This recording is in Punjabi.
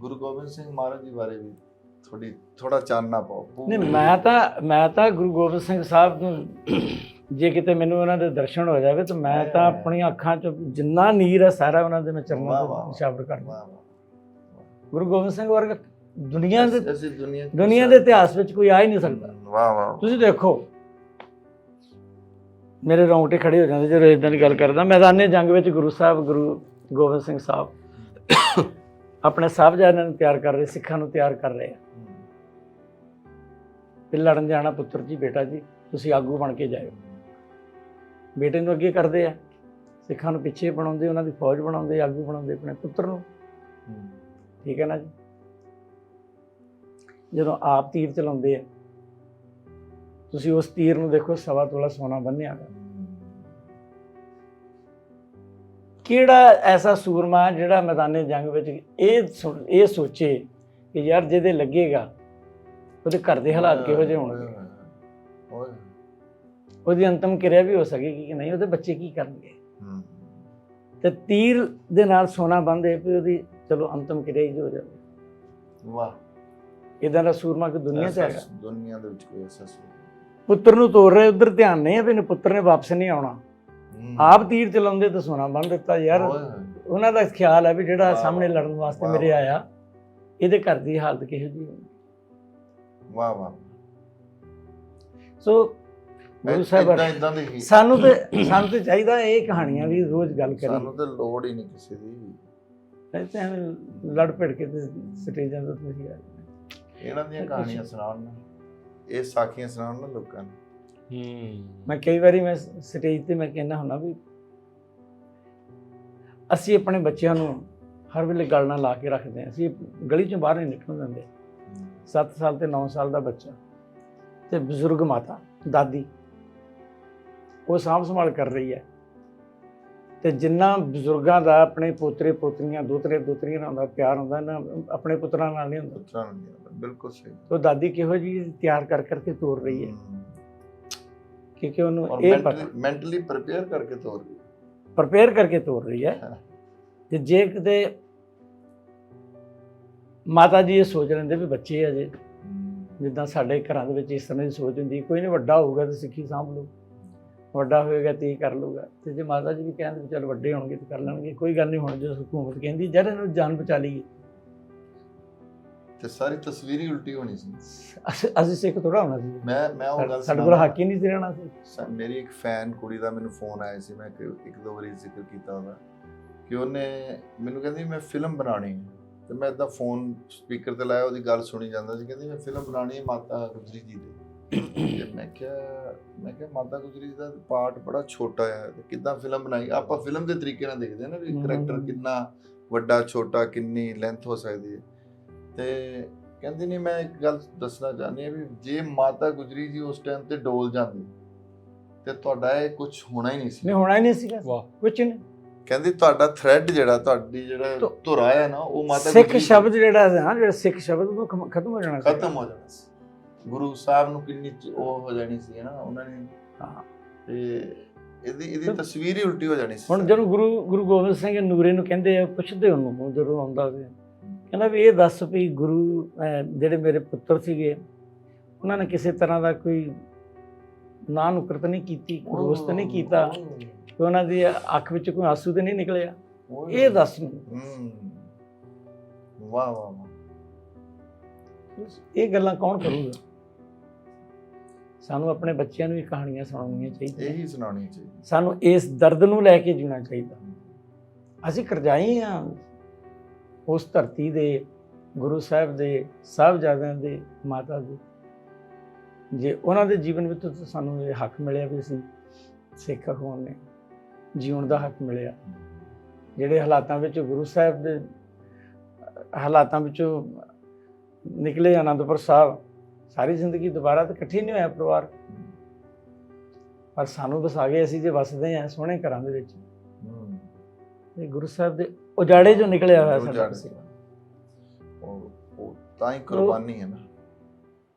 ਗੁਰੂ ਗੋਬਿੰਦ ਸਿੰਘ ਮਹਾਰਾਜ ਜੀ ਬਾਰੇ ਵੀ ਥੋੜੀ ਥੋੜਾ ਚਾਨਣਾ ਪਾਓ ਨਹੀਂ ਮੈਂ ਤਾਂ ਮੈਂ ਤਾਂ ਗੁਰੂ ਗੋਬਿੰਦ ਸਿੰਘ ਸਾਹਿਬ ਨੂੰ ਜੇ ਕਿਤੇ ਮੈਨੂੰ ਉਹਨਾਂ ਦੇ ਦਰਸ਼ਨ ਹੋ ਜਾਵੇ ਤਾਂ ਮੈਂ ਤਾਂ ਆਪਣੀਆਂ ਅੱਖਾਂ 'ਚ ਜਿੰਨਾ ਨੀਰ ਹੈ ਸਾਰਾ ਉਹਨਾਂ ਦੇ ਮੈਂ ਚਰਨਾਂ ਤੋਂ। ਨਿਸ਼ਾਵਰ ਕਰਦਾ ਗੁਰੂ ਗੋਬਿੰਦ ਸਿੰਘ ਵਰਗਾ ਦੁਨੀਆ ਦੇ ਅਸੀਂ ਦੁਨੀਆ ਦੁਨੀਆ ਦੇ ਇਤਿਹਾਸ ਵਿੱਚ ਕੋਈ ਆ ਹੀ ਨਹੀਂ ਸਕਦਾ। ਵਾਹ ਵਾਹ ਤੁਸੀਂ ਦੇਖੋ ਮੇਰੇ ਰੌਂਗਟੇ ਖੜੇ ਹੋ ਜਾਂਦੇ ਜਦੋਂ ਇਦਾਂ ਦੀ ਗੱਲ ਕਰਦਾ। ਮੈਦਾਨੇ ਜੰਗ ਵਿੱਚ ਗੁਰੂ ਸਾਹਿਬ ਗੁਰੂ ਗੋਬਿੰਦ ਸਿੰਘ ਸਾਹਿਬ ਆਪਣੇ ਸਾਹਿਬਜ਼ਾਦਿਆਂ ਨੂੰ ਤਿਆਰ ਕਰ ਰਹੇ, ਸਿੱਖਾਂ ਨੂੰ ਤਿਆਰ ਕਰ ਰਹੇ ਆ। ਵੀ ਲੜਨ ਜਾਣਾ ਪੁੱਤਰ ਜੀ, ਬੇਟਾ ਜੀ, ਤੁਸੀਂ ਆਗੂ ਬਣ ਕੇ ਜਾਇਓ। ਬੇਟੇ ਨੂੰ ਅੱਗੇ ਕਰਦੇ ਆ, ਸਿੱਖਾਂ ਨੂੰ ਪਿੱਛੇ ਬਣਾਉਂਦੇ, ਉਹਨਾਂ ਦੀ ਫੌਜ ਬਣਾਉਂਦੇ, ਆਗੂ ਬਣਾਉਂਦੇ ਆਪਣੇ ਪੁੱਤਰ ਨੂੰ। ਠੀਕ ਹੈ ਨਾ ਜੀ? ਜਦੋਂ ਆਪ ਤੀਰ ਚਲਾਉਂਦੇ ਆ, ਤੁਸੀਂ ਉਸ ਤੀਰ ਨੂੰ ਦੇਖੋ, ਸਵਾ ਤੋਲਾ ਸੋਨਾ ਬੰਨਿਆ ਹੋਇਆ। ਕਿਹੜਾ ਐਸਾ ਸੂਰਮਾ ਜਿਹੜਾ ਮੈਦਾਨੇ ਜੰਗ ਵਿੱਚ ਇਹ ਇਹ ਸੋਚੇ ਕਿ ਯਾਰ ਜਿਹਦੇ ਲੱਗੇਗਾ ਉਹਦੇ ਘਰ ਦੇ ਹਾਲਾਤ ਕਿਹੋ ਜਿਹੇ ਹੋਣਗੇ? ਉਹਦੀ ਅੰਤਮ ਕਿਰਿਆ ਵੀ ਹੋ ਸਕੇਗੀ ਕਿ ਨਹੀਂ ਉਹਦੇ ਬੱਚੇ ਕੀ ਕਰਨਗੇ? ਤੇ ਤੀਰ ਦੇ ਨਾਲ ਸੋਨਾ ਬੰਨ੍ਹਦੇ ਵੀ ਉਹਦੀ ਚਲੋ ਅੰਤਮ ਕਿਰਿਆ ਹੀ ਹੋ ਜਾਵੇ। ਵਾਹ। ਇਦਾਂ ਦਾ ਸੂਰਮਾ ਕਿ ਦੁਨੀਆ 'ਚ ਐਸਾ ਹੈਗਾ? ਦੁਨੀਆ ਦੇ ਵਿੱਚ ਕੋਈ ਐਸਾ ਸੂਰਮਾ? ਪੁੱਤਰ ਨੂੰ ਤੋੜ ਰਹੇ ਉਧਰ ਧਿਆਨ ਨਹੀਂ ਹੈ ਵੀ ਇਹਨੇ ਪੁੱਤਰ ਨੇ ਵਾਪਸ ਨਹੀਂ ਆਉਣਾ। ਆਪ ਤੀਰ ਚਲਾਉਂਦੇ ਤਾਂ ਸੋਨਾ ਬੰਨ ਦਿੱਤਾ ਯਾਰ। ਉਹਨਾਂ ਦਾ ਖਿਆਲ ਹੈ ਵੀ ਜਿਹੜਾ ਸਾਹਮਣੇ ਲੜਨ ਵਾਸਤੇ ਮੇਰੇ। ਆਇਆ ਇਹਦੇ ਘਰ ਦੀ ਹਾਲਤ ਕਿਹੋ ਜਿਹੀ ਹੋਣੀ ਵਾਹ ਵਾਹ। ਸੋ ਗੁਰੂ ਸਾਹਿਬ ਸਾਨੂੰ ਤੇ ਸਾਨੂੰ ਤੇ ਚਾਹੀਦਾ ਇਹ ਕਹਾਣੀਆਂ ਦੀ ਰੋਜ਼ ਗੱਲ ਕਰੀਏ ਸਾਨੂੰ ਤੇ ਲੋੜ ਹੀ ਨਹੀਂ ਕਿਸੇ ਦੀ। ਤੇ ਐਵੇਂ ਲੜ ਭਿੜ ਕੇ ਤੇ ਸਟੇਜਾਂ ਤੇ ਤੁਸੀਂ ਆ। ਇਹਨਾਂ ਦੀਆਂ ਕਹਾਣੀਆਂ ਸੁਣਾਉਣ ਨਾ। ਇਹ ਸਾਖੀਆਂ ਸੁਣਾਉਣ ਨਾ ਲੋਕਾਂ ਨੂੰ। ਹੂੰ। ਮੈਂ ਕਈ ਵਾਰੀ ਮੈਂ ਸਟੇਜ ਤੇ ਮੈਂ ਕਹਿੰਦਾ ਹੁੰਦਾ ਵੀ ਅਸੀਂ ਆਪਣੇ ਬੱਚਿਆਂ ਨੂੰ ਹਰ ਵੇਲੇ ਗੱਲ ਨਾਲ ਲਾ ਕੇ ਰੱਖਦੇ ਹਾਂ। ਅਸੀਂ ਗਲੀ ਚੋਂ ਬਾਹਰ ਨਹੀਂ ਨਿਕਲਣ ਦਿੰਦੇ। 7 ਸਾਲ ਤੇ 9 ਸਾਲ ਦਾ ਬੱਚਾ ਤੇ ਬਜ਼ੁਰਗ ਮਾਤਾ ਦਾਦੀ ਉਹ ਸਾਂਭ ਸੰਭਾਲ ਕਰ ਰਹੀ ਹੈ। ਤੇ ਜਿੰਨਾ ਬਜ਼ੁਰਗਾਂ ਦਾ ਆਪਣੇ ਪੋਤਰੇ ਪੋਤਰੀਆਂ ਦੋਤਰੇ ਦੋਤਰੀਆਂ ਨਾਲ ਹੁੰਦਾ ਪਿਆਰ ਹੁੰਦਾ ਨਾ ਆਪਣੇ ਪੁੱਤਰਾਂ ਨਾਲ ਨਹੀਂ ਹੁੰਦਾ। ਬਿਲਕੁਲ ਸਹੀ। ਉਹ ਦਾਦੀ ਕਿਹੋ ਜੀ ਤਿਆਰ ਕਰ ਕਰਕੇ ਤੋਰ ਰਹੀ ਹੈ। ਹੂੰ। ਕਿਉਂਕਿ ਉਹਨੂੰ ਔਰ ਇਹ ਪਤਾ ਮੈਂਟਲੀ ਪ੍ਰਿਪੇਅਰ ਕਰਕੇ ਤੋਰ ਗਈ ਪ੍ਰਪੇਅਰ ਕਰਕੇ ਤੋਰ ਰਹੀ ਹੈ ਹਾਂ। ਤੇ ਜੇ ਕਿਤੇ ਮਾਤਾ ਜੀ ਇਹ ਸੋਚ ਲੈਂਦੇ ਵੀ ਬੱਚੇ ਆ ਜੇ ਜਿੱਦਾਂ ਸਾਡੇ ਘਰਾਂ ਦੇ ਵਿੱਚ ਇਸ ਤਰ੍ਹਾਂ ਦੀ ਸੋਚ ਹੁੰਦੀ ਕੋਈ ਨਹੀਂ ਵੱਡਾ ਹੋਊਗਾ ਤੇ ਸਿੱਖੀ ਸਾਂਭ ਲੂ ਵੱਡਾ ਹੋਏਗਾ ਤੇ ਇਹ ਕਰ ਲੂਗਾ ਤੇ ਜੇ ਮਾਤਾ ਜੀ ਵੀ ਕਹਿੰਦੇ ਵੀ ਚੱਲ ਵੱਡੇ ਹੋਣਗੇ ਤੇ ਕਰ ਲੈਣਗੇ ਕੋਈ ਗੱਲ ਨਹੀਂ ਹੁਣ ਜੋ ਹਕੂਮਤ ਕਹਿੰਦੀ ਜਦ ਇਹਨਾਂ ਨੂੰ ਜਾਨ ਬਚਾ ਲਈਏ ਤੇ ਸਾਰੀ ਤਸਵੀਰ ਹੀ ਉਲਟੀ ਹੋਣੀ ਸੀ। ਅਸੀਂ ਅਸੀਂ ਸਿੱਖ ਥੋੜਾ ਹੋਣਾ ਸੀ। ਮੈਂ ਮੈਂ ਉਹ ਗੱਲ ਸਾਡੇ ਕੋਲ। ਹੱਕ ਹੀ ਨਹੀਂ ਸੀ ਰਹਿਣਾ ਸੀ। ਸ- ਮੇਰੀ ਇੱਕ ਫੈਨ ਕੁੜੀ ਦਾ ਮੈਨੂੰ ਫੋਨ ਆਇਆ ਸੀ ਮੈਂ ਇੱਕ ਇੱਕ ਦੋ ਵਾਰੀ ਜ਼ਿਕਰ ਕੀਤਾ ਉਹਦਾ ਕਿ ਉਹਨੇ ਮੈਨੂੰ ਕਹਿੰਦੀ ਮੈਂ ਫਿਲਮ ਬਣਾਣੀ ਹੈ। ਤੇ ਮੈਂ ਇਦਾਂ ਫੋਨ ਸਪੀਕਰ ਤੇ ਲਾਇਆ ਉਹਦੀ ਗੱਲ ਸੁਣੀ ਜਾਂਦਾ ਸੀ ਕਹਿੰਦੀ ਮੈਂ ਫਿਲਮ ਬਣਾਣੀ ਹੈ ਮਾਤਾ ਗੁਜਰੀ ਜੀ ਦੀ। ਤੇ ਮੈਂ ਕਿਹਾ ਮੈਂ ਕਿਹਾ ਮਾਤਾ ਗੁਜਰੀ ਜੀ ਦਾ ਪਾਰਟ ਬੜਾ ਛੋਟਾ ਹੈ ਤੇ ਕਿੱਦਾਂ ਫਿਲਮ ਬਣਾਈ? ਆਪਾਂ ਫਿਲਮ ਦੇ ਤਰੀਕੇ ਨਾਲ ਦੇਖਦੇ ਹਾਂ ਨਾ ਵੀ ਹਮ। ਕਰੈਕਟਰ ਕਿੰਨਾ ਵੱਡਾ ਛੋਟਾ ਕਿੰਨੀ ਲੈਂਥ ਹੋ ਸਕਦੀ ਹੈ। ਤੇ ਕਹਿੰਦੀ ਨਹੀਂ ਮੈਂ ਇੱਕ ਗੱਲ ਦੱਸਣਾ ਚਾਹੁੰਦੀ ਹਾਂ ਵੀ ਜੇ ਮਾਤਾ ਗੁਜਰੀ ਜੀ ਉਸ ਟਾਈਮ ਤੇ ਡੋਲ ਜਾਂਦੀ ਤੇ ਤੁਹਾਡਾ ਇਹ ਕੁਝ ਹੋਣਾ ਹੀ ਨਹੀਂ ਸੀ। ਨਹੀਂ ਹੋਣਾ ਹੀ ਨਹੀਂ ਸੀਗਾ। ਵਾਹ। ਕੁਝ ਨਹੀਂ। ਕਹਿੰਦੀ ਤੁਹਾਡਾ ਥ੍ਰੈਡ ਜਿਹੜਾ ਤੁਹਾਡੀ ਜਿਹੜਾ ਧੁਰਾ ਹੈ ਨਾ ਉਹ ਮਾਤਾ ਸਿੱਖ ਸ਼ਬਦ ਜਿਹੜਾ ਹੈ ਨਾ ਜਿਹੜਾ ਸਿੱਖ ਸ਼ਬਦ ਉਹ ਖਤਮ ਹੋ ਜਾਣਾ ਸੀ ਖਤਮ ਹੋ ਜਾਣਾ ਸੀ। ਗੁਰੂ ਸਾਹਿਬ ਨੂੰ ਕਿੰਨੀ ਚ- ਉਹ ਹੋ ਜਾਣੀ ਸੀ ਨਾ ਉਹਨਾਂ ਨੇ ਹਾਂ। ਤੇ ਇਹਦੀ ਇਹਦੀ ਤਸਵੀਰ ਹੀ ਉਲਟੀ ਹੋ ਜਾਣੀ ਸੀ ਹੁਣ ਜਦੋਂ ਗੁਰੂ ਗੁਰੂ ਗੋਬਿੰਦ ਸਿੰਘ ਨੂਰੇ ਨੂੰ ਕਹਿੰਦੇ ਆ ਪੁੱਛਦੇ ਉਹਨੂੰ ਜਦੋਂ ਆਉਂਦਾ ਸੀ ਕਹਿੰਦਾ ਵੀ ਇਹ ਦੱਸ ਵੀ ਗੁਰੂ ਜਿਹੜੇ ਮੇਰੇ ਪੁੱਤਰ ਸੀਗੇ ਉਹਨਾਂ ਨੇ ਕਿਸੇ ਤਰ੍ਹਾਂ ਦਾ ਕੋਈ ਨਾਂ ਨੁਕਰਤ ਨਹੀਂ ਕੀਤੀ ਦੋਸਤ ਨਹੀਂ ਕੀਤਾ ਕਿ ਉਹਨਾਂ ਦੀ ਅੱਖ ਵਿੱਚ ਕੋਈ ਆਂਸੂ ਤੇ ਨਹੀਂ ਨਿਕਲਿਆ। ਇਹ ਦੱਸ ਮੈਨੂੰ ਵਾਹ ਵਾਹ ਇਹ ਗੱਲਾਂ ਕੌਣ ਕਰੂਗਾ? ਸਾਨੂੰ ਆਪਣੇ ਬੱਚਿਆਂ ਨੂੰ ਵੀ ਕਹਾਣੀਆਂ ਸੁਣਾਉਣੀਆਂ ਚਾਹੀਦੀਆਂ। ਇਹੀ ਸੁਣਾਉਣੀ ਚਾਹੀਦੀ ਸਾਨੂੰ ਇਸ ਦਰਦ ਨੂੰ ਲੈ ਕੇ ਜੀਣਾ ਚਾਹੀਦਾ। ਅਸੀਂ ਕਰਜਾਈ ਆ। ਉਸ ਧਰਤੀ ਦੇ ਗੁਰੂ ਸਾਹਿਬ ਦੇ ਸਾਹਿਬਜ਼ਾਦਿਆਂ ਦੇ ਮਾਤਾ ਦੇ। ਜੇ ਉਹਨਾਂ ਦੇ ਜੀਵਨ ਵਿੱਚ ਤਾਂ ਸਾਨੂੰ ਇਹ ਹੱਕ ਮਿਲਿਆ ਵੀ ਅਸੀਂ ਸਿੱਖ ਹੋਣ ਨੇ ਜੀਉਣ ਦਾ ਹੱਕ ਮਿਲਿਆ। ਜਿਹੜੇ ਹਾਲਾਤਾਂ ਵਿੱਚ ਗੁਰੂ ਸਾਹਿਬ ਦੇ ਹਾਲਾਤਾਂ ਵਿੱਚੋਂ ਨਿਕਲੇ ਆਨੰਦਪੁਰ ਸਾਹਿਬ ਸਾਰੀ ਜ਼ਿੰਦਗੀ ਦੁਬਾਰਾ ਤਾਂ ਇਕੱਠੀ ਨਹੀਂ ਹੋਇਆ ਪਰਿਵਾਰ। ਪਰ ਸਾਨੂੰ ਵਸਾ ਗਏ ਅਸੀਂ ਜੇ ਵਸਦੇ ਆ ਸੋਹਣੇ ਘਰਾਂ ਦੇ ਵਿੱਚ। ਇਹ ਗੁਰੂ ਸਾਹਿਬ ਦੇ ਉਜਾੜੇ ਜੋ ਨਿਕਲਿਆ ਹੋਇਆ ਸਾਡਾ। ਉਹ ਉਹ ਤਾਂ ਹੀ ਕੁਰਬਾਨੀ ਹੈ ਨਾ।